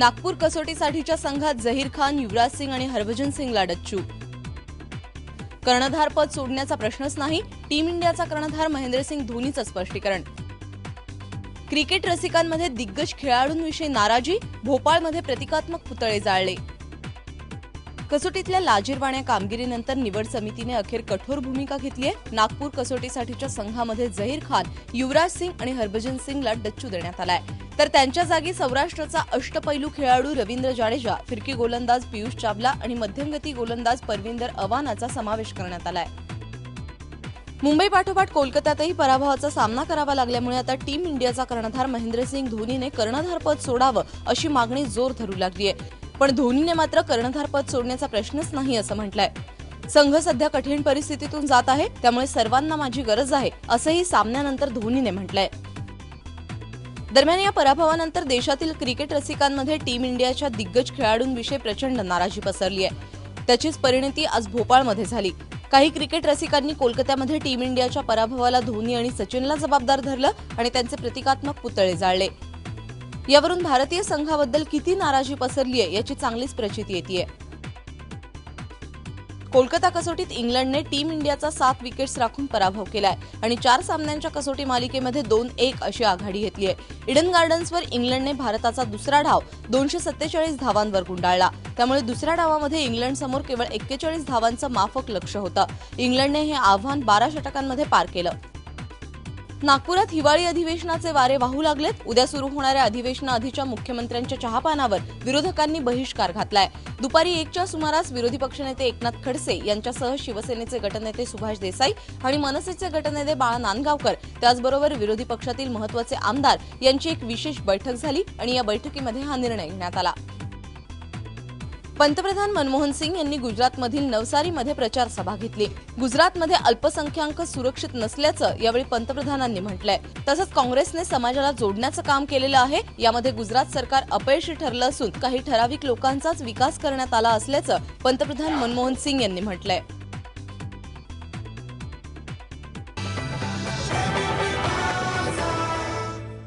नागपूर कसोटीसाठीच्या संघात झहीर खान युवराज सिंग आणि हरभजन सिंगला डच्चू. कर्णधारपद सोडण्याचा प्रश्नच नाही टीम इंडियाचा कर्णधार महेंद्रसिंग धोनीचं स्पष्टीकरण. क्रिकेट रसिकांमध्ये दिग्गज खेळाडूंविषयी नाराजी भोपाळमध्ये प्रतिकात्मक पुतळे जाळले. कसोटीतल्या लाजीरवाण्या कामगिरीनंतर निवड समितीने अखेर कठोर भूमिका घेतली आहे. नागपूर कसोटीसाठीच्या संघामध्ये झहीर खान युवराज सिंग आणि हरभजन सिंगला डच्चू देण्यात आलाय. तर त्यांच्या जागी सौराष्ट्राचा अष्टपैलू खेळाडू रवींद्र जाडेजा फिरकी गोलंदाज पियुष चावला आणि मध्यमगती गोलंदाज परविंदर अवानाचा समावेश करण्यात आलाय. मुंबई पाठोपाठ कोलकात्यातही पराभवाचा सामना करावा लागल्यामुळे आता टीम इंडियाचा कर्णधार महेंद्रसिंग धोनीने कर्णधारपद सोडावं अशी मागणी जोर धरू लागली आहे पण धोनीने मात्र कर्णधारपद सोडण्याचा प्रश्नच नाही असं म्हटलंय. संघ सध्या कठीण परिस्थितीतून जात आहे त्यामुळे सर्वांना माझी गरज आहे असंही सामन्यानंतर धोनीने म्हटलंय. दरम्यान या पराभवानंतर देशातील क्रिकेट रसिकांमध्ये टीम इंडियाच्या दिग्गज खेळाडूंविषयी प्रचंड नाराजी पसरली आहे. त्याचीच परिणती आज भोपाळमध्ये झाली. काही क्रिकेट रसिकांनी कोलकात्यामध्ये टीम इंडियाच्या पराभवाला धोनी आणि सचिनला जबाबदार धरलं आणि त्यांचे प्रतिकात्मक पुतळे जाळले. यावरून भारतीय संघाबद्दल किती नाराजी पसरली आहे याची चांगलीच प्रचिती येते कोलकाता कसोटीत इंग्लंडने टीम इंडियाचा सात विकेट्स राखून पराभव केलाय आणि चार सामन्यांच्या कसोटी मालिकेमध्ये दोन एक अशी आघाडी घेतली आहे. इडन गार्डन्सवर इंग्लंडने भारताचा दुसरा डाव दोनशे सत्तेचाळीस धावांवर गुंडाळला. त्यामुळे दुसऱ्या डावामध्ये इंग्लंडसमोर केवळ एक्केचाळीस धावांचं माफक लक्ष होतं. इंग्लंडने हे आव्हान बारा षटकांमध्ये पार केलं. नागपुरात हिवाळी अधिवेशनाचे वारे वाहू लागलेत. उद्या सुरू होणाऱ्या अधिवेशनाआधीच्या मुख्यमंत्र्यांच्या चहापानावर विरोधकांनी बहिष्कार घातलाय. दुपारी एकच्या सुमारास विरोधी पक्षनेते एकनाथ खडसे यांच्यासह शिवसेनेचे गटनेते सुभाष देसाई आणि मनसेचे गटनेते बाळा नांदगावकर त्याचबरोबर विरोधी पक्षातील महत्त्वाचे आमदार यांची एक विशेष बैठक झाली आणि या बैठकीमध्ये हा निर्णय घेण्यात आला. पंतप्रधान मनमोहन सिंग यांनी गुजरातमधील नवसारीमध्ये प्रचार सभा घेतली. गुजरातमध्ये अल्पसंख्याक सुरक्षित नसल्याचं यावेळी पंतप्रधानांनी म्हटलंय. तसंच काँग्रेसने समाजाला जोडण्याचं काम केलेलं आहे. यामध्ये गुजरात सरकार अपयशी ठरलं असून काही ठराविक लोकांचाच विकास करण्यात आला असल्याचं पंतप्रधान मनमोहन सिंग यांनी म्हटलंय.